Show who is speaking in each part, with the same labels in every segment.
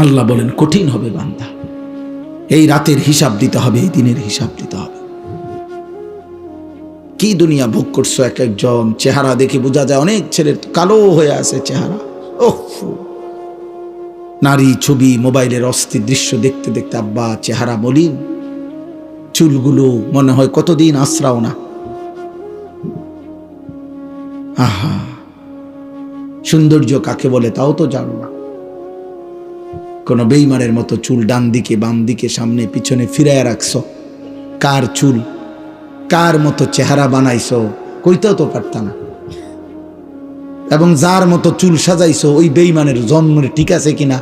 Speaker 1: আল্লাহ বলেন, কঠিন হবে বান্দা। এই রাতের হিসাব দিতে হবে, এই দিনের হিসাব দিতে হবে। কি দুনিয়া ভোগ করছ এক একজন? চেহারা দেখে বোঝা যায় অনেক ছেলের কালো হয়ে আছে চেহারা। ওহ নারী ছবি, মোবাইলের অস্থির দৃশ্য দেখতে দেখতে, আব্বা, চেহারা মলিন। চুলগুলো মনে হয় কতদিন আশ্রাও না। আহা। সৌন্দর্য কাকে বলে তাও তো জানো না। কোনো বেইমানের মতো চুল ডান দিকে, বাম দিকে, সামনে, পিছনে ফিরাইয়া রাখছ। কার চুল? কার মতো চেহারা বানাইছো? কইতেও তো পারত না। এবং যার মতো চুল সাজাইছো, ওই বেইমানের জন্মের ঠিক আছে কিনা,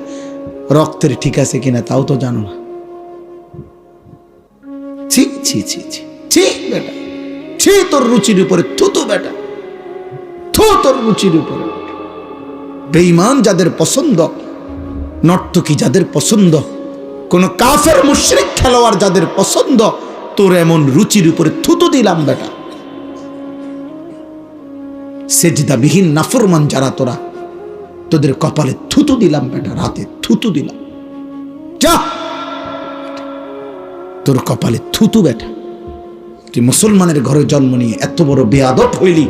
Speaker 1: রক্তের ঠিক আছে কিনা, তাও তো জানো না। ছি ছি ছি বেটা। তোর রুচির উপরে থুতু বেটা। থু, তোর রুচির উপরে। বেইমান যাদের পছন্দ নর্তকী যাদের পছন্দ, কোন কাফের মুশরিক খেলোয়াড় যাদের পছন্দ, তোর এমন রুচির উপরে থুতু দিলাম বেটা। সেজদাবিহীন নাফরমান যারা তোরা, তোদের কপালে থুতু দিলাম বেটা, রাতে থুতু দিলাম। যা! তোর কপালে থুতু বেটা। তুই মুসলমানের ঘরে জন্ম নিয়ে এত বড় বেয়াদব হইলি,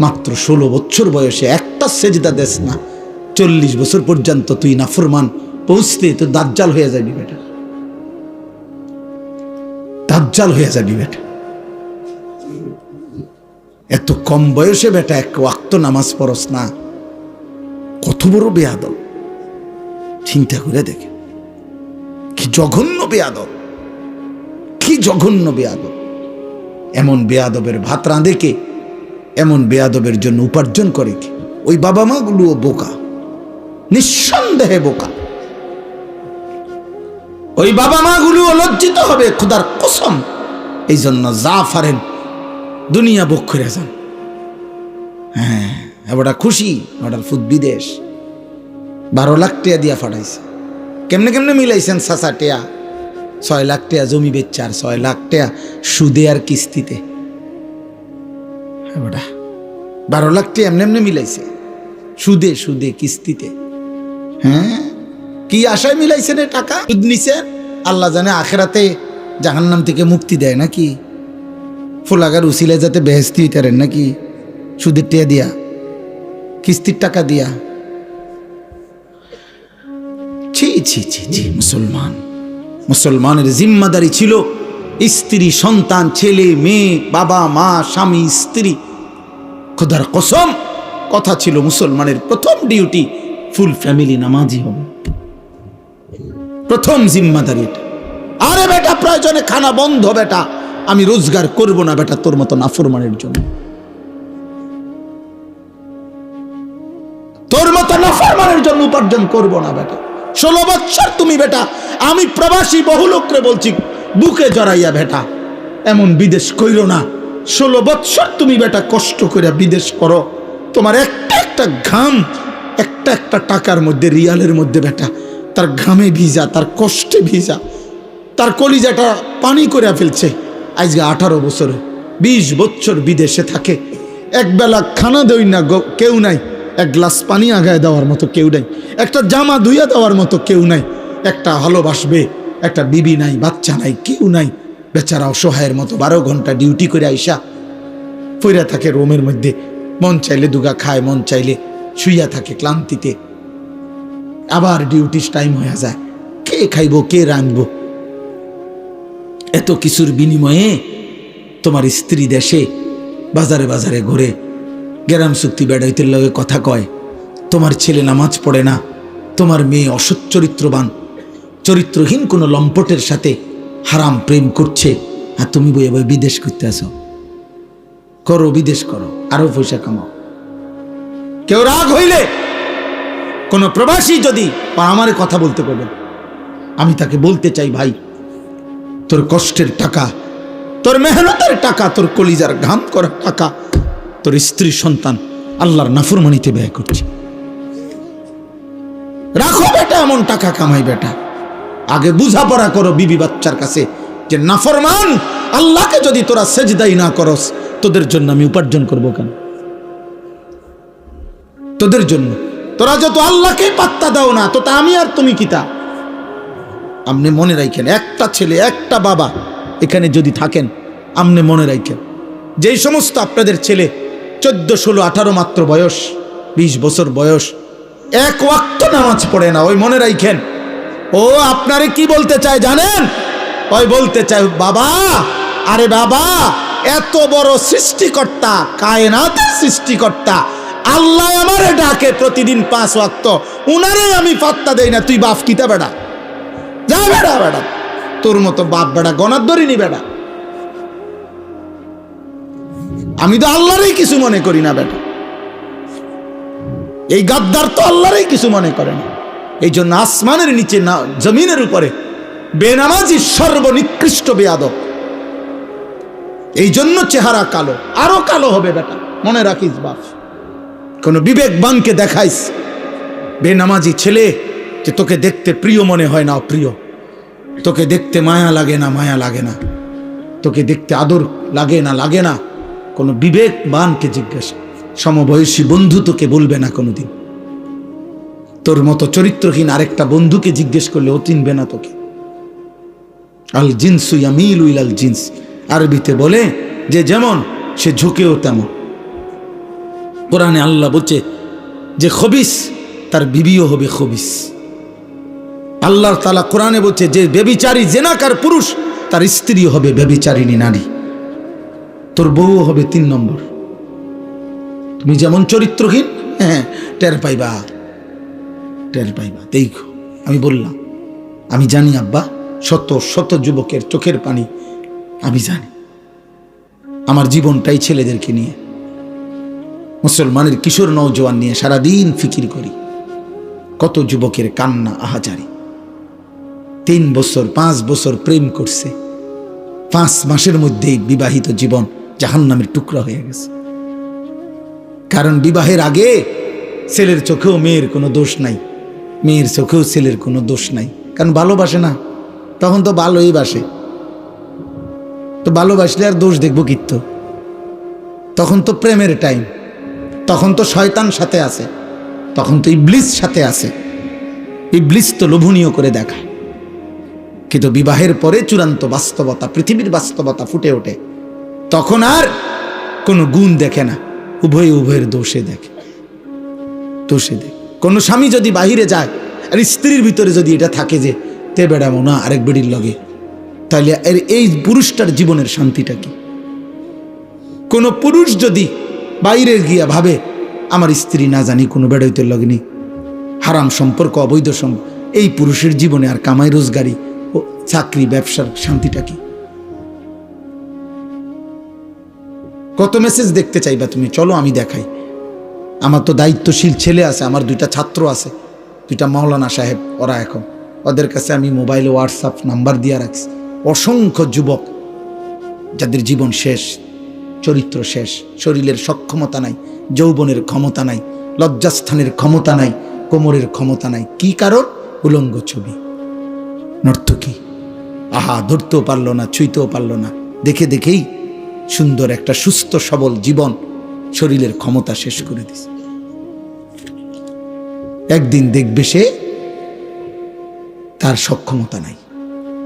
Speaker 1: মাত্র ষোলো বছর বয়সে একটা সেজদা দেশ না। চল্লিশ বছর পর্যন্ত তুই নাফরমান, পৌঁছতে তো দাজ্জাল হয়ে যাবি বেটা। দাজ্জাল হয়ে যাবি বেটা। এত কম বয়সে বেটা এক ওয়াক্ত নামাজ পড়স না। কত বড় বেয়াদব। চিন্তা করে দেখে। কি জঘন্য বেয়াদব। কি জঘন্য বেয়াদব। এমন বেয়াদবের ভাত রাঁধে কে? এমন বেয়াদবের জন্য উপার্জন করে কে? ওই বাবা মা গুলোও বোকা। নিঃসন্দেহে বোকা। ওই বাবা মা গুলো লজ্জিত হবে, খুদার কসম। এই জন্য যা ফারেন দুনিয়া বুক করে যান। হ্যাঁ খুশি এবার ফুট বিদেশ। বারো লাখ টিয়া দিয়া ফাটাইছে। কেমনে কেমনে মিলাইছেন সাসা টিয়া? ছয় লাখ টিয়া জমি বেচছে আর ছয় লাখ টিয়া সুদে আর কিস্তিতে। বারো লাখ টিয়া এমনি এমনি মিলাইছে। সুদে সুদে, কিস্তিতে। হ্যাঁ? কি আশায় মিলাইছেন এ টাকা? সুদ নিছেন আল্লাহ জানে আখেরাতে জাহান্নাম থেকে মুক্তি দেয় নাকি? ফুলাগার উসিলে যাতে বেহেস্তি হইতারেন নাকি? সুদের টিয়া দিয়া, কিস্তির টাকা দিয়া। ছি ছি ছি ছি, মুসলমান। মুসলমানের জিম্মাদারি ছিল স্ত্রী, সন্তান, ছেলে, মেয়ে, বাবা, মা, স্বামী, স্ত্রী। খোদার কসম, কথা ছিল মুসলমানের প্রথম ডিউটি ফুল ফ্যামিলি নামাজি হবে। প্রথম জিম্মাদারি এটা। আরে বেটা, প্রয়োজনে খানা বন্ধ বেটা। আমি রোজগার করব না বেটা তোর মতো নাফরমানের জন্য। তোর মতো নাফরমানের জন্য উপার্জন করব না বেটা। ষোলো বৎসর তুমি বেটা, আমি প্রবাসী বহু লোকরে বলছি, বুকে জড়াইয়া বেটা, এমন বিদেশ কইরো না। ষোলো বৎসর তুমি বেটা কষ্ট করে বিদেশ করো। তোমার একটা একটা ঘাম একটা একটা টাকার মধ্যে, রিয়ালের মধ্যে বেটা, তার ঘামে ভিজা, তার কষ্টে ভিজা, তার কলিজাটা পানি করে ফেলছে। আজকে আঠারো বছরে, বিশ বছর বিদেশে থাকে। একবেলা খানা দই না কেউ নাই। এক গ্লাস পানি আগায় দেওয়ার মতো কেউ নাই। একটা জামা ধুইয়া দেওয়ার মতো কেউ নাই। একটা ভালোবাসবে একটা বিবি নাই, বাচ্চা নাই, কেউ নাই। বেচারা অসহায়ের মতো বারো ঘণ্টা ডিউটি করে আইসা, ফইরা থাকে রোমের মধ্যে। মন চাইলে দুগা খায়, মন চাইলে শুইয়া থাকে ক্লান্তিতে। আবার ডিউটির টাইম হয়ে যায়। কে খাইব, কে রাঁধবো? এত কিছুর বিনিময়ে তোমার স্ত্রী দেশে, বাজারে বাজারে ঘুরে, গ্রাম চুক্তি বেড়াইতে লগে কথা কয়, তোমার ছেলে নামাজ পড়ে না, তোমার মেয়ে অসৎ চরিত্রবান, চরিত্রহীন কোনো লম্পটের সাথে হারাম প্রেম করছে, আর তুমি বই বিদেশ করতে আসো। করো, বিদেশ করো, আরও পয়সা কামাও। কেউ রাগ হইলে কোনো প্রবাসী যদি আমার কথা বলতে পারবেন আমি তাকে বলতে চাই, ভাই, তোর কষ্টের টাকা, তোর মেহনতের টাকা, তোর কলিজার ঘাম করা টাকা, তোর স্ত্রী সন্তান আল্লাহর নাফরমানিতে ব্যয় করছে। রাখো বেটা, এমন টাকা কামাই বেটা। আগে বুঝাপড়া করো বিবি বাচ্চার কাছে যে নাফরমান, আল্লাহকে যদি তোরা সেজদাই না করস, তোদের জন্য আমি উপার্জন করব কেন? তোদের জন্য। তোরা যত আল্লাহকে পাত্তা দাও না তো আমি আর তুমি কিতা আপনি মনে রাখেন একটা ছেলে, একটা বাবা এখানে যদি থাকেন আপনি মনে রাখেন যেই সমস্ত আপনাদের ছেলে, চোদ্দ, ষোলো, আঠারো মাত্র বয়স, বিশ বছর বয়স, এক ওয়াক্ত নামাজ পড়ে না, ওই মনে রাখেন ও আপনারে কি বলতে চায় জানেন? ওই বলতে চায়, বাবা, আরে বাবা, এত বড় সৃষ্টিকর্তা, কায়নাতের সৃষ্টিকর্তা আল্লাহ আমারে ডাকে প্রতিদিন পাঁচ ওয়াক্ত। উনারে আমি পাত্তা দেই না, তুই বাপ কিতা বেড়া? যা বেড়া বেড়া। তোর মতো বাপ বেড়া, গনার ধরিনি বেড়া। আমি তো আল্লাহরই কিছু মনে করি না বেটা। এই গাদ্দার তো আল্লাহরই কিছু মনে করে না। এই জন্য আসমানের নিচে না, জমিনের উপরে বেনামাজি সর্বনিকৃষ্ট বেয়াদব। এই জন্য চেহারা কালো, আরও কালো হবে বেটা। মনে রাখিস বাপ। কোন বিবেকবানকে দেখাইস। বেনামাজি ছেলে, যে তোকে দেখতে প্রিয় মনে হয় না অপ্রিয়। তোকে দেখতে মায়া লাগে না, মায়া লাগে না। তোকে দেখতে আদর লাগে না লাগে না। কোনো বিবেকবানকে জিজ্ঞেস। সমবয়সী বন্ধু তোকে বলবে না কোনোদিন। তোর মতো চরিত্রহীন আরেকটা বন্ধুকে জিজ্ঞেস করলে ও চিনবে না তোকে। আল জিন্সু ইয়ামিল উইল আল জিন্স। আরবিতে বলে, যে যেমন, সে ঝুঁকেও তেমন। কোরআনে আল্লাহ বলছে যে খবিস, তার বিবিও হবে খবিস। আল্লাহ তালা কোরআনে বলছে যে বেবিচারী জেনাকার পুরুষ, তার স্ত্রী হবে বেবিচারিণী নারী। তোর বউ হবে তিন নম্বর। তুমি যেমন চরিত্রহীন হ্যাঁ টের পাইবা। টের পাইবা। দেখো, আমি বললাম, আমি জানি আব্বা, শত শত যুবকের চোখের পানি আমি জানি। আমার জীবনটাই ছেলেদেরকে নিয়ে। মুসলমানের কিশোর নৌজওয়ান নিয়ে সারাদিন ফিকির করি। কত যুবকের কান্না, আহাজারি। তিন বছর, পাঁচ বছর প্রেম করছে। পাঁচ মাসের মধ্যেই বিবাহিত জীবন জাহান্নামের টুকরা হয়ে গেছে। কারণ বিবাহের আগে ছেলের চোখেও মেয়ের কোনো দোষ নাই। মেয়ের চোখেও ছেলের কোনো দোষ নাই। কারণ ভালোবাসে না। তখন তো ভালোই বাসে। তো ভালোবাসলে আর দোষ দেখব কিত্ত তখন তো প্রেমের টাইম তখন তো শয়তান সাথে আছে, তখন তো ইবলিস সাথে আছে। ইবলিস তো লোভনীয় করে দেখায়। কিন্তু বিবাহের পরে চূড়ান্ত বাস্তবতা, পৃথিবীর বাস্তবতা ফুটে ওঠে। তখন আর কোনো গুণ দেখে না, উভয় উভয়ের দোষে দেখে। দোষে দেখে। কোনো স্বামী যদি বাহিরে যায়, আর স্ত্রীর ভিতরে যদি এটা থাকে যে, তে বেড়াবো না আরেক বেড়ির লগে তাহলে এর এই পুরুষটার জীবনের শান্তিটা কি? কোনো পুরুষ যদি বাইরে গিয়া ভাবে, আমার স্ত্রী না জানি কোনো বেড়াইতে লগনি। হারাম সম্পর্ক, অবৈধ সম্পর্ক এই পুরুষের জীবনে আর কামাই রোজগারি ও চাকরি, ব্যবসার শান্তিটা কি? কত মেসেজ দেখতে চাইবা তুমি? চলো আমি দেখাই। আমার তো দায়িত্বশীল ছেলে আছে, আমার দুইটা ছাত্র আছে, দুইটা মাওলানা সাহেব, ওরা এখন। ওদের কাছে আমি মোবাইলে, হোয়াটসঅ্যাপ নাম্বার দিয়ে রাখছি। অসংখ্য যুবক, যাদের জীবন শেষ। চরিত্র শেষ। শরীরের সক্ষমতা নাই, যৌবনের ক্ষমতা নাই, লজ্জাস্থানের ক্ষমতা নাই, কোমরের ক্ষমতা নাই। কি কারণ? উলঙ্গ ছবি। নর্তকী আহা, ধরতেও পারল না, ছুঁইতেও পারল না। দেখে দেখেই সুন্দর একটা সুস্থ, সবল জীবন শরীরের ক্ষমতা শেষ করে দিছে। একদিন দেখবে সে তার সক্ষমতা নাই।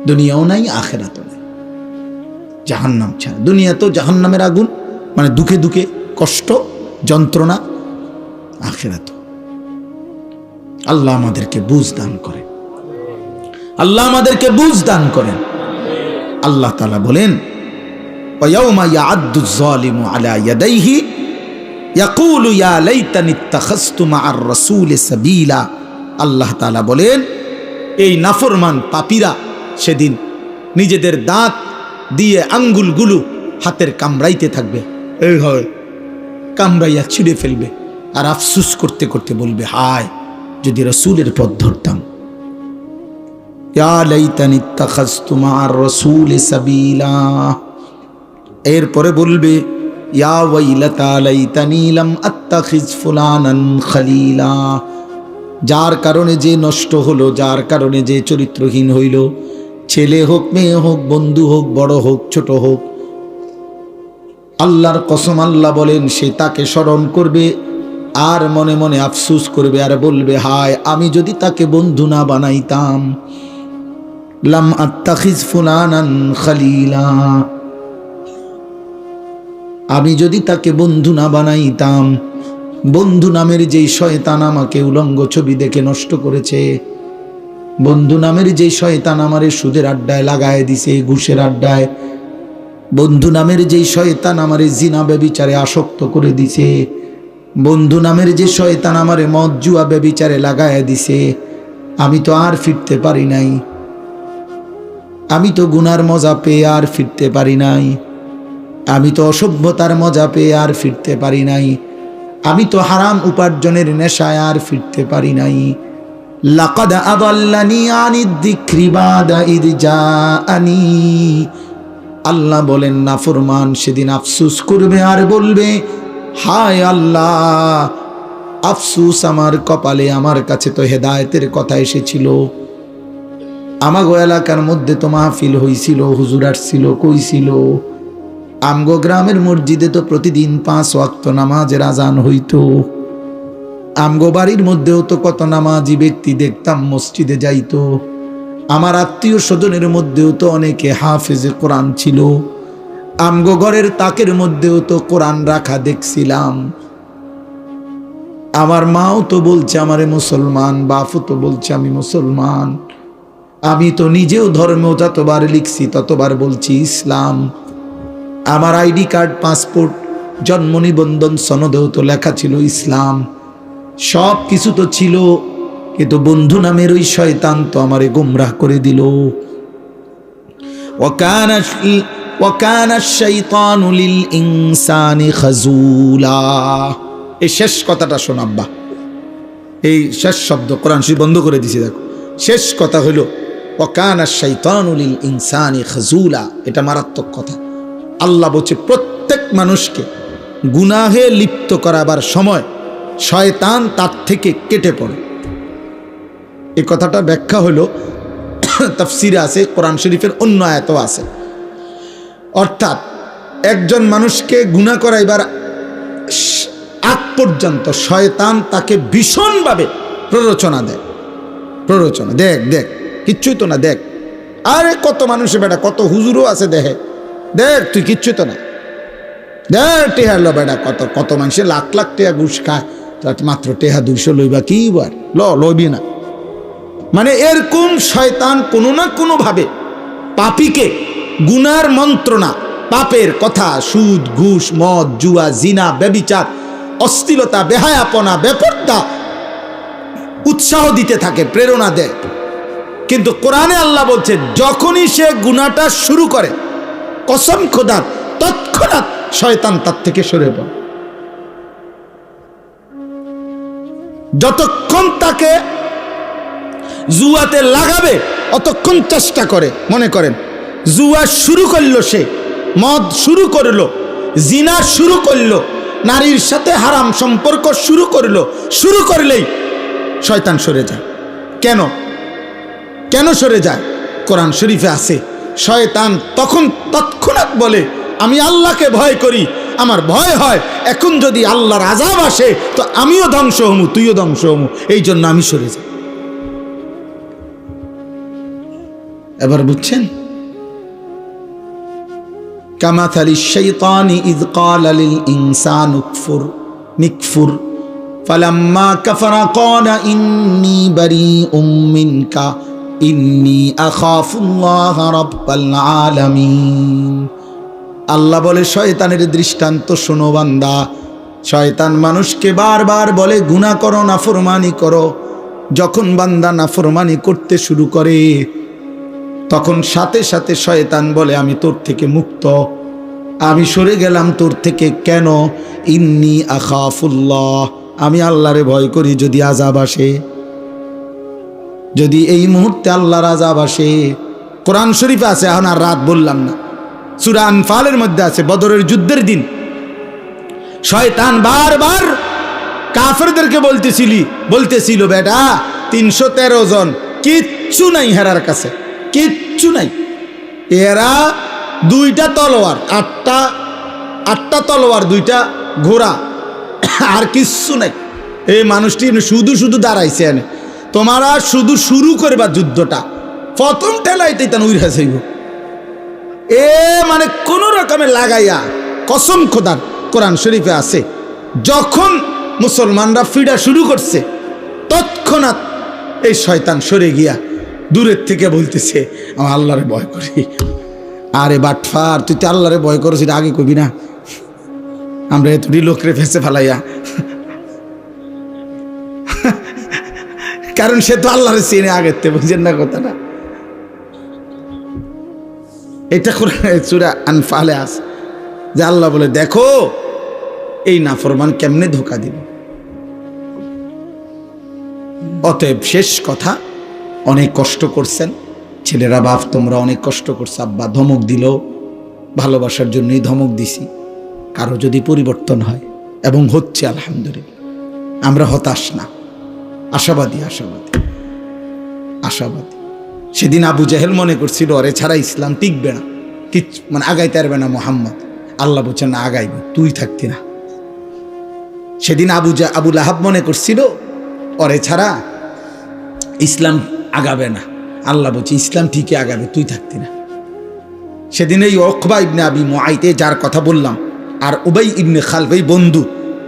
Speaker 1: দুনিয়াও নাই, আখেরাতও নাই। জাহান্নাম ছাড়া। দুনিয়া তো জাহান্নামের আগুন মানে দুঃখে দুঃখে কষ্ট, যন্ত্রণা আখেরা তো আল্লাহ আমাদেরকে বুঝ দান করে আল্লাহ আমাদেরকে বুঝ দান করেন। আল্লাহ তালা বলেন আল্লাহ বলেন, এই নাফরমান পাপিরা সেদিন নিজেদের দাঁত দিয়ে আঙ্গুলগুলো হাতের কামড়াইতে থাকবে। এই হয়। কামড়াইয়া ছিঁড়ে ফেলবে আর আফসুস করতে করতে বলবে হায় যদি রসুলের পথ ধরতাম। ইয়া এরপরে বলবে ইয়া যার কারণে যে নষ্ট হলো যার কারণে যে চরিত্রহীন হইল ছেলে হোক, মেয়ে হোক, বন্ধু হোক, বড় হোক, ছোট হোক। আল্লাহর কসম আল্লাহ বলেন, সে তাকে স্মরণ করবে আর মনে মনে আফসুস করবে আর বলবে, হায়, আমি যদি তাকে বন্ধু না বানাইতাম, লাম আত্তাখিজ ফুলানান খালিলা। আমি যদি তাকে বন্ধু না বানাইতাম, বন্ধু নামের যেই শয়তান আমাকে উলঙ্গ ছবি দেখে নষ্ট করেছে বন্ধু নামের যেই শয়তান আমারে সুদের আড্ডায় লাগায় দিছে, ঘুষের আড্ডায়। বন্ধু নামের যেই শয়তান আমারে জিনা ব্যবিচারে আসক্ত করে দিছে। বন্ধু নামের যে শয়তান আমারে মদ জুয়া ব্যবিচারে লাগায় দিছে। আমি তো আর ফিরতে পারি নাই। আমি তো গুনার মজা পেয়ে আর ফিরতে পারি নাই। আমি তো অসভ্যতার মজা পেয়ে আর ফিরতে পারি নাই। আমি তো হারাম উপার্জনের নেশায় আর ফিরতে পারি নাই। লাকাদ আদাল্লানি আনি যিকরি বাদা ইদ জাআনি। আল্লাহ বলেন, না ফরমান, সেদিন আফসুস করবে আর বলবে, হায় আল্লাহ, আফসুস আমার কপালে, আমার কাছে তো হেদায়েতের কথা এসেছিল। আমাগো এলাকার মধ্যে তো মাহফিল হইছিল, হুজুর আসছিল কইছিল আমগো গ্রামের মসজিদে তো প্রতিদিন পাঁচ ওয়াক্ত নামাজের আজান হইতো। আমগো বাড়ির মধ্যেও তো কত নামাজি ব্যক্তি দেখতাম মসজিদে যাইতো। আমার আত্মীয় স্বজনের মধ্যেও তো অনেকে হাফেজে কোরআন ছিল। আমগো ঘরের তাকের মধ্যেও তো কোরআন রাখা দেখছিলাম। আমার মাও তো বলছে, আমারে মুসলমান, বাপও তো বলছে, আমি মুসলমান। আমি তো নিজেও ধর্মেও যতবার লিখছি, ততবার বলছি ইসলাম। আমার আইডি কার্ড, পাসপোর্ট, জন্ম নিবন্ধন সনদেও তো লেখা ছিল ইসলাম। সব কিছু তো ছিল, কিন্তু বন্ধু নামের ওই শয়তান তো আমারে গুমরাহ করে দিল। এই শেষ কথাটা শোনাব্বা এই শেষ শব্দ কোরআন শরীফ বন্ধ করে দিছি, দেখো। শেষ কথা হইল, ওকান শৈতানুলিল ইনসানি খাজুলা। এটা মারাত্মক কথা। আল্লাহ বলছে, প্রত্যেক মানুষকে গুনাহে লিপ্ত করাবার সময় শয়তান তার থেকে কেটে পড়ে। এ কথাটা ব্যাখ্যা হলো, তাফসিরে আছে, কোরআন শরীফের অন্য আয়াত আছে। অর্থাৎ একজন মানুষকে গুণা করাইবার আগ পর্যন্ত শয়তান তাকে ভীষণভাবে প্ররোচনা দেয়। প্ররোচনা, দেখ দেখ, কিচ্ছুই তো না, দেখ। আরে কত মানুষে বেটা, কত হুজুরও আছে দেহে। দেখ, তুই কিচ্ছু তো না। দেখ টেহা লো বেটা, কত কত মানুষে লাখ লাখ টেহা ঘুষ খায়। তার মাত্র টেহা দুইশো লইবা কি বার? ল, লইবি না। মানে এরকম শয়তান কোনো না কোনোভাবে পাপিকে গুনার মন্ত্রণা, পাপের কথা, সুদ, ঘুষ, মদ, জুয়া, জিনা, ব্যবিচার অস্থিরতা বেহায়াপনা, বেপর্দা উৎসাহ দিতে থাকে, প্রেরণা দেয়। কিন্তু কোরআনে আল্লাহ বলছে যখনই সে গুনাটা শুরু করে, কসম খোদার, তৎক্ষণাৎ শয়তান তার থেকে সরে পড়ে। যতক্ষণ তাকে জুয়াতে লাগাবে, অতক্ষণ চেষ্টা করে, মনে করেন। জুয়া শুরু করল সে, মদ শুরু করল, জিনা শুরু করল, নারীর সাথে হারাম সম্পর্ক শুরু করল, শুরু করলেই শয়তান সরে যায়। কেন? কেন সরে যায়? কোরআন শরীফে আছে, শয়তান তখন তৎক্ষণাৎ বলে আমি আল্লাহকে ভয় করি আমার ভয় হয় এখন যদি আল্লাহর আজাব আসে তো আমিও ধ্বংস হমু তুইও ধ্বংস হমু এই জন্য আমি সরে যাই এবার বুঝছেন কামাথালি শৈতানি ইদ قال للإنسان اكفر نكفر فلما كفر قال إني بريء منك إني أخاف الله رب العالمين আল্লাহ বলে, শয়তানের দৃষ্টান্ত শোনো বান্দা। শয়তান মানুষকে বারবার বলে, গুনাহ করো, নাফরমানি করো। যখন বান্দা নাফরমানি করতে শুরু করে, তখন সাথে সাথে শয়তান বলে, আমি তোর থেকে মুক্ত। আমি সরে গেলাম তোর থেকে কেন? ইন্নি আখাফুল্লাহ। আমি আল্লাহরে ভয় করি যদি আজাব আসে। যদি এই মুহূর্তে আল্লাহর আজাব আসে, কোরআন শরীফে আছে, এখন আর রাত বললাম না। সুরা আনফালের মধ্যে আছে, বদরের যুদ্ধের দিন। শয়তান বারবার কাফেরদেরকে বলতেছিলি, বলতেছিল, বেটা, তিনশো তেরো জন, কিচ্ছু নাই হেরার কাছে, কিচ্ছু নাই। এরা দুইটা তলোয়ার, আটটা আটটা তলোয়ার, দুইটা ঘোড়া, আর কিচ্ছু নাই। এই মানুষটি শুধু শুধু দাঁড়াইছে এনে। তোমারা শুধু শুরু করবা যুদ্ধটা। প্রথম ঠেলাইতে তান উইরা যাইব। এ মানে কোন রকমে লাগাইয়া কসম খোদার কোরআন শরীফে আছে, যখন মুসলমানরা ফিডা শুরু করছে, তৎক্ষণাৎ এই শয়তান সরে গিয়া দূরের থেকে বলতেছে, আমার আল্লাহরে ভয় করি। আরে বাটফার, তুই তো আল্লাহরে ভয় করছিস এটা আগে কবি না। আমরা এতটি লোকরে ফেসে ফেলাইয়া। কারণ সে তো আল্লাহরে চিনে আগের থেকে বুঝছেন না কথাটা। এটা করে চূড়া আনফালে আস যে আল্লাহ বলে, দেখো, এই নাফরমান কেমনে ধোকা দিল অতএব শেষ কথা, অনেক কষ্ট করছেন। ছেলেরা, বাপ, তোমরা অনেক কষ্ট করছ। আব্বা, ধমক দিল। ভালোবাসার জন্যই ধমক দিছি। কারও যদি পরিবর্তন হয়, এবং হচ্ছে আলহামদুলিল্লাহ, আমরা হতাশ না। আশাবাদী আশাবাদী আশাবাদী। সেদিন আবু জাহেল মনে করছিল অরে ছাড়া ইসলাম টিকবে না। কিচ মানে আগাইতে পারবে না মোহাম্মদ। আল্লাহ বলছেন, না, আগাইবে। তুই থাকতি না। সেদিন আবু জা, আবু লাহাব মনে করছিল, অরে ছাড়া ইসলাম আগাবে না। আল্লাহ বলছে, ইসলাম ঠিকই আগাবে, তুই থাকতি না। সেদিন এই অকবা ইবনে আবি মোয়াইতে যার কথা বললাম, আর উবাই ইবনে খালফ, এই বন্ধু,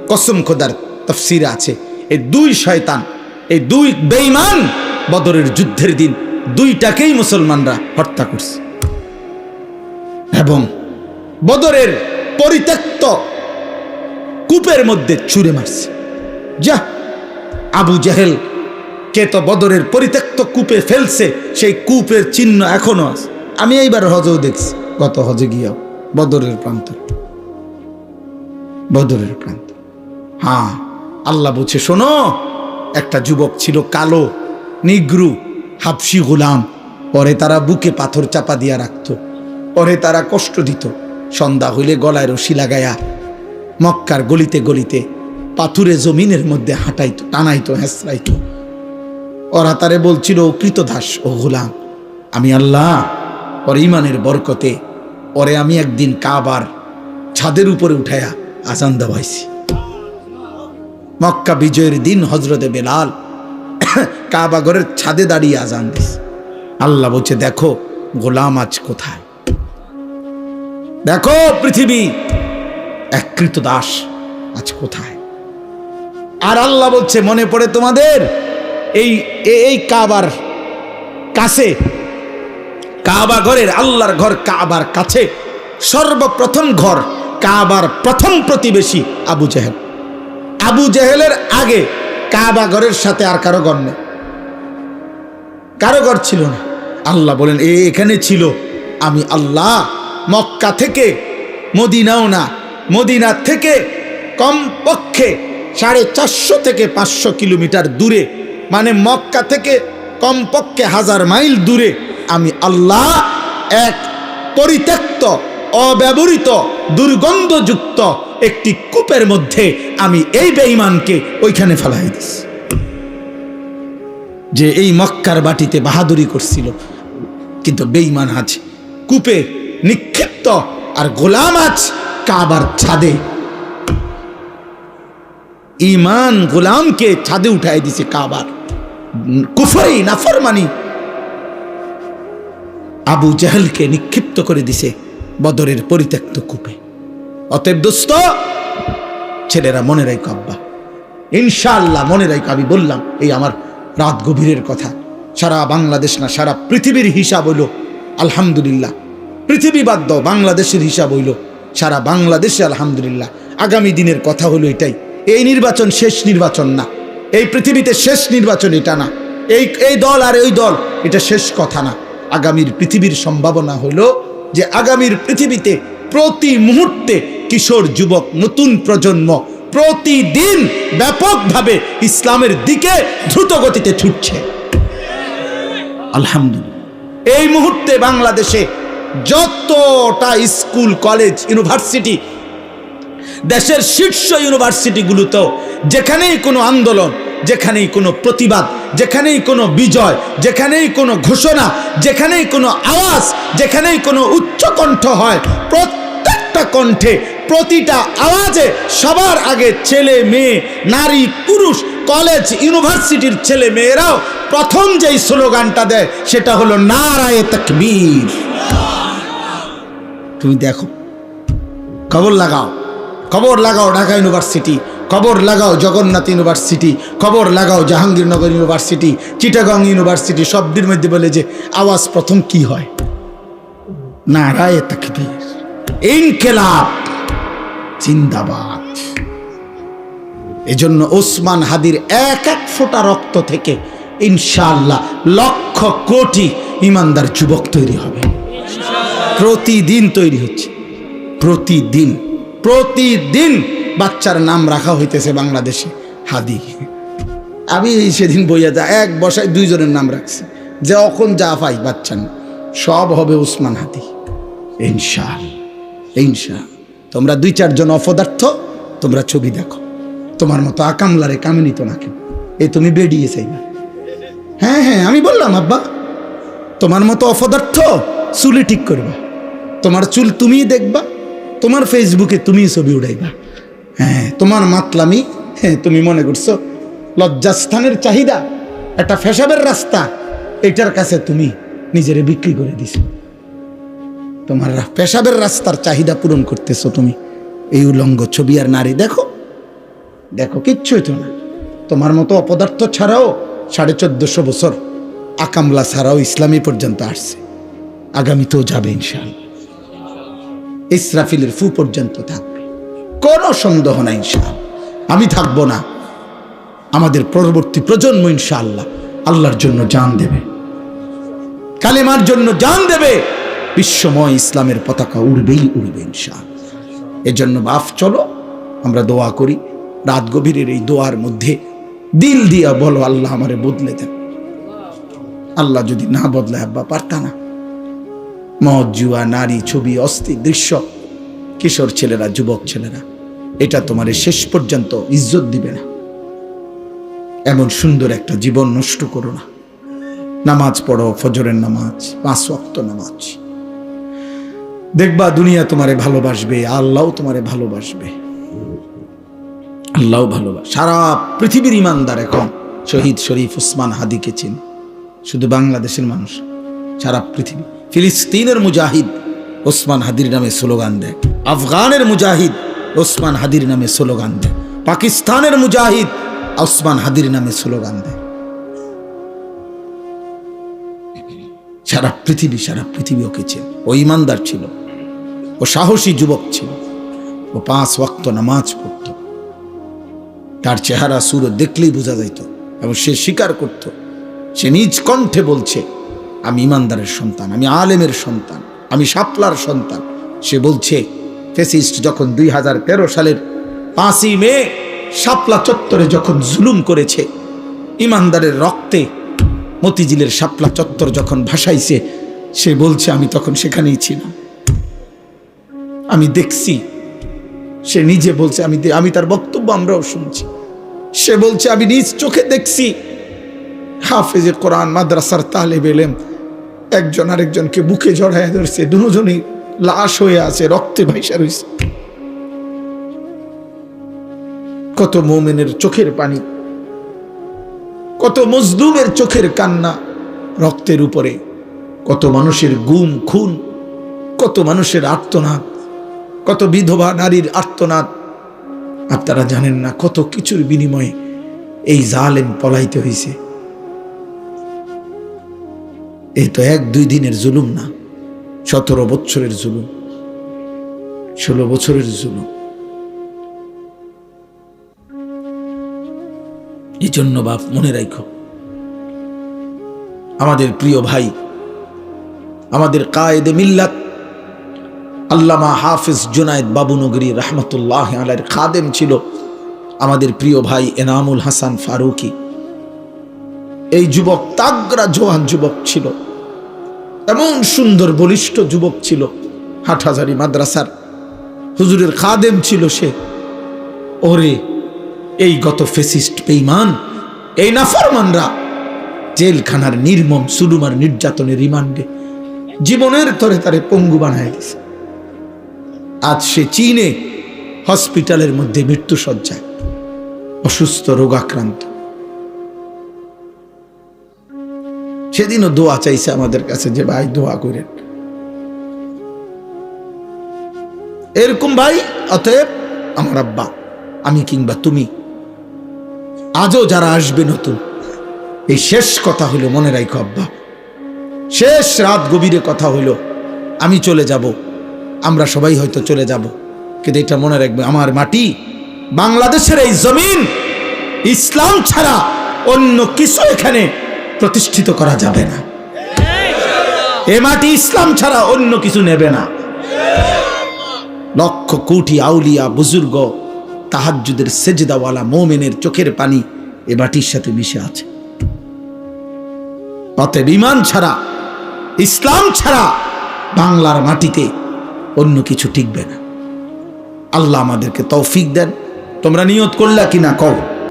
Speaker 1: কসম খোদার তফসিরে আছে, এই দুই শয়তান, এই দুই বেঈমান বদরের যুদ্ধের দিন দুইটাকেই মুসলমানরা হত্যা করছে। এবং বদরের পরিত্যক্ত কূপের মধ্যে ছুঁড়ে মারছে। যা আবু জাহেল, কে তো বদরের পরিত্যক্ত কূপে ফেলছে, সেই কূপের চিহ্ন এখনও আছে। আমি এইবার হজও দেখছি, গত হজে গিয়েও, বদরের প্রান্ত বদরের প্রান্ত হ্যাঁ আল্লাহ বলছে শোনো, একটা যুবক ছিল কালো, নিগ্রু হাফসি গোলাম। পরে তারা বুকে পাথর চাপা দিয়া রাখত। পরে তারা কষ্ট দিত। সন্ধ্যা হইলে গলায় রশি লাগায়া মক্কার গলিতে গলিতে পাথুরে জমিনের মধ্যে হাঁটাইতো, টানাইতো হেসরাইতো ওরা তারে বলছিল, ও কৃতদাস, ও গোলাম, আমি আল্লাহ, ওর ইমানের বরকতে পরে আমি একদিন কাবার ছাদের উপরে উঠাইয়া আজান দেওয়াইছি। মক্কা বিজয়ের দিন হজরতে বেলাল কাবা ঘরের ছাদে দাঁড়িয়ে আজান দিস আল্লাহ বলছে, দেখো, গোলাম আজ কোথায়? দেখো, পৃথিবী একৃত দাস আজ কোথায়? আর আল্লাহ বলছে, মনে পড়ে তোমাদের এই এই কাবার কাছে, কাবা ঘরের আল্লাহর ঘর, কাবার কাছে সর্বপ্রথম ঘর, কাবার প্রথম প্রতিবেশী আবু জেহেল। আবু জেহেলের আগে কাবা ঘরের সাথে আর কারও ঘর নেই। কারও ঘর ছিল না। আল্লাহ বলেন, এ এখানে ছিল। আমি আল্লাহ মক্কা থেকে মদিনাও না, মদিনা থেকে কমপক্ষে সাড়ে চারশো থেকে পাঁচশো কিলোমিটার দূরে মানে মক্কা থেকে কমপক্ষে হাজার মাইল দূরে, আমি আল্লাহ এক পরিত্যক্ত, অব্যবহৃত দুর্গন্ধযুক্ত একটি কূপের মধ্যে আমি এই বেঈমানকে ওইখানে ফেলাই দিস যে এই মক্কার বাটিতে বাহাদুরি করছিল। কিন্তু বেঈমান আজ কূপে নিক্ষিপ্ত আর গোলাম আজ কাবার ছাদে। ইমান গোলামকে ছাদে উঠাই দিছে কাবার। কুফরি, নাফরমানি। আবু জাহেলকে নিক্ষিপ্ত করে দিছে বদরের পরিত্যক্ত কূপে। অতএব দোস্ত, ছেলেরা মনে রাখো আব্বা। ইনশাআল্লাহ মনে রাখো আমি বললাম এই আমার রাত গভীরের কথা। সারা বাংলাদেশ না, সারা পৃথিবীর হিসাব হইল, আলহামদুলিল্লাহ। পৃথিবী বাদ দাও, বাংলাদেশের হিসাব হইল, সারা বাংলাদেশে আলহামদুলিল্লাহ। আগামী দিনের কথা হলো এটাই। এই নির্বাচন শেষ নির্বাচন না। এই পৃথিবীতে শেষ নির্বাচন এটা না। এই এই দল আর ওই দল, এটা শেষ কথা না। আগামীর পৃথিবীর সম্ভাবনা হলো যে আগামীর পৃথিবীতে প্রতি মুহূর্তে কিশোর যুবক, নতুন প্রজন্ম প্রতিদিন ব্যাপকভাবে ইসলামের দিকে দ্রুত গতিতে ছুটছে। আলহামদুলিল্লাহ। এই মুহূর্তে বাংলাদেশে যতটা স্কুল, কলেজ, ইউনিভার্সিটি দেশের শীর্ষ ইউনিভার্সিটিগুলোতেও যেখানেই কোনো আন্দোলন, যেখানেই কোনো প্রতিবাদ, যেখানেই কোনো বিজয়, যেখানেই কোনো ঘোষণা, যেখানেই কোনো আওয়াজ, যেখানেই কোনো উচ্চকণ্ঠ হয়, প্রত্যেকটা কণ্ঠে, প্রতিটা আওয়াজে সবার আগে ছেলে, মেয়ে, নারী, পুরুষ, কলেজ, ইউনিভার্সিটির ছেলে, মেয়েরাও প্রথম যেই স্লোগানটা দেয় সেটা হলো নারায়ে তকবীর। তুমি দেখো খবর লাগাও। খবর লাগাও ঢাকা ইউনিভার্সিটি, খবর লাগাও জগন্নাথ ইউনিভার্সিটি, খবর লাগাও জাহাঙ্গীরনগর ইউনিভার্সিটি, চিটাগং ইউনিভার্সিটি সবটির মধ্যে বলে যে আওয়াজ প্রথম কি হয়? নারায়ে তকবীর ইনকেলাব। জিন্দাবাদ। এজন্য ওসমান হাদির এক এক ফোঁটা রক্ত থেকে ইনশাআল্লাহ লক্ষ কোটি ইমানদার যুবক তৈরি হবে। প্রতিদিন তৈরি হচ্ছে। প্রতিদিন। প্রতিদিন বাচ্চার নাম রাখা হইতেছে বাংলাদেশে হাদি। আমি সেদিন বইয়া যা এক বসায় দুইজনের নাম রাখছি। যে অখন যা পাই বাচ্চা নাম, সব হবে উসমান হাদি। ইনশাল ইনশাল। তোমরা দুই চারজন অপদার্থ তোমরা ছবি দেখো। তোমার মতো আকামলারে কামিনী তো না কেউ। এ তুমি বেরিয়ে চাইবা হ্যাঁ হ্যাঁ আমি বললাম আব্বা। তোমার মতো অপদার্থ চুলি ঠিক করবা। তোমার চুল তুমিই দেখবা। তোমার ফেসবুকে তুমিই ছবি উড়াইবা। হ্যাঁ তোমার মাতলামি হ্যাঁ তুমি মনে করছ, লজ্জাস্থানের চাহিদা, একটা ফেসাবের রাস্তা, এটার কাছে তুমি নিজেরে বিক্রি করে দিছো। তোমার পেশাবের রাস্তার চাহিদা পূরণ করতেছো তুমি। এই উলঙ্গ ছবি আর নারী, দেখো দেখো কিচ্ছুই তো না। তোমার মতো অপদার্থ ছাড়াও সাড়ে চোদ্দশো বছর আকামলা ছাড়াও ইসলামী পর্যন্ত আসছে। আগামীতেও যাবে ইনশাল ইসরাফিলের ফু পর্যন্ত থাকবে। কোনো সন্দেহ নাই ইনশাল আমি থাকব না। আমাদের পরবর্তী প্রজন্ম ইনশাআল্লাহ আল্লাহর জন্য জান দেবে। কালেমার জন্য জান দেবে। বিশ্বময় ইসলামের পতাকা উড়বেই উড়বে ইনশাল এজন্য বাফ চলো, আমরা দোয়া করি। রাত গভীরের এই দোয়ার মধ্যে দিল দিয়া বলো, আল্লাহ আমারে বদলে দেন। আল্লাহ যদি না বদলায়, আব্বা, পারতা না। মদ, জুয়া, নারী, ছবি, অস্থি, দৃশ্য। কিশোর ছেলেরা, যুবক ছেলেরা, এটা তোমার শেষ পর্যন্ত ইজ্জত দিবে না। এমন সুন্দর একটা জীবন নষ্ট করো না। নামাজ পড়ো, ফজরের নামাজ, পাঁচ ওয়াক্ত নামাজ। দেখবা দুনিয়া তোমারে ভালোবাসবে আল্লাহও তোমারে ভালোবাসবে। আল্লাহ ভালোবাসে। সারা পৃথিবীর ইমানদার এখন শহীদ শরীফ ওসমান হাদিকে চিন। শুধু বাংলাদেশের মানুষ, সারা পৃথিবী। ফিলিস্তিনের মুজাহিদ ওসমান হাদির নামে স্লোগান দেয়। আফগানের মুজাহিদ ওসমান হাদির নামে স্লোগান দেয়। পাকিস্তানের মুজাহিদ ওসমান হাদির নামে স্লোগান দেয়। সারা পৃথিবী সারা পৃথিবী ওকে ছিল ও ইমানদার ছিল। ও সাহসী যুবক ছিল। ও পাঁচ ওয়াক্ত নামাজ পড়ত। তার চেহারা সুর দেখলেই বোঝা যাইত এবং সে স্বীকার করত। সে নিজ কণ্ঠে বলছে আমি ইমানদারের সন্তান, আমি আলেমের সন্তান, আমি সাপলার সন্তান। সে বলছে, ফেসিস্ট যখন দুই হাজার তেরো সালের পাঁচই মে শাপলা চত্বরে যখন জুলুম করেছে, ইমানদারের রক্তে মতিঝিলের শাপলা চত্বর যখন ভাসাইছে, সে বলছে, আমি তখন সেখানেই ছিলাম। আমি দেখছি, সে নিজে বলছে, আমি আমি তার বক্তব্য আমরাও শুনছি। সে বলছে, আমি নিজ চোখে দেখছি হাফেজে কোরআন, মাদ্রাসার তালে বেলেম একজন আরেকজনকে বুকে জড়ায় ধরছে, দুজনই লাশ হয়ে আছে, রক্তে ভাইসা রয়েছে কত মোমেনের চোখের পানি, কত মজলুমের চোখের কান্না, রক্তের উপরে, কত মানুষের গুম, খুন, কত মানুষের আর্তনাদ, কত বিধবা নারীর আর্তনাদ। আপনারা জানেন না কত কিছুর বিনিময়ে এই জালেম পলাইতে হয়েছে এই তো এক দুই দিনের জুলুম না, সতেরো বছরের জুলুম, ষোলো বছরের জুলুম। এই জন্য বাপ, মনে রাখো আমাদের প্রিয় ভাই, আমাদের কায়েদে মিল্লাত, আল্লামা হাফিজ জুনায়দ বাবুনগরী রহমতুল্লাহ আলাইয়ের খাদেম ছিল আমাদের প্রিয় ভাই এনামুল হাসান ফারুকি। এই যুবক তাগরা জোহান যুবক ছিল। এমন সুন্দর বলিষ্ঠ যুবক ছিল, হাটহাজারি মাদ্রাসার। হুজুরের খাদেম ছিল সে। ওরে, এই গত ফেসিস্ট বেইমান এই নাফরমানরা, জেলখানার নির্মম সুলুমার নির্যাতনের রিমান্ডে জীবনের তরে তারে পঙ্গু বানায় দিছে। আজ সে চীনে হসপিটালের মধ্যে মৃত্যু সজ্জায় অসুস্থ রোগাক্রান্ত। সেদিনও দোয়া চাইছে আমাদের কাছে যে, ভাই, দোয়া করেন। এরকম ভাই, অতএব আমার আব্বা, আমি কিংবা তুমি, আজও যারা আসবে নতুন, এই শেষ কথা হইল মনে রাখো আব্বা, শেষ রাত গভীরে কথা হইল আমি চলে যাব, আমরা সবাই হয়তো চলে যাব, কিন্তু এটা মনে রাখবে, আমার মাটি বাংলাদেশের এই জমিন, ইসলাম ছাড়া অন্য কিছু এখানে প্রতিষ্ঠিত করা যাবে না। এ মাটি ইসলাম ছাড়া অন্য কিছু নেবে না। লক্ষ কোটি আউলিয়া বুজুর্গ তাহাজ্জুদের সেজদাওয়ালা মোমেনের চোখের পানি এ মাটির সাথে মিশে আছে। অতএব ইমান ছাড়া, ইসলাম ছাড়া বাংলার মাটিতে অন্য কিছু টিকবে না। আল্লাহ আমাদেরকে তৌফিক দেন। তোমরা নিয়ত করলা কিনা কও।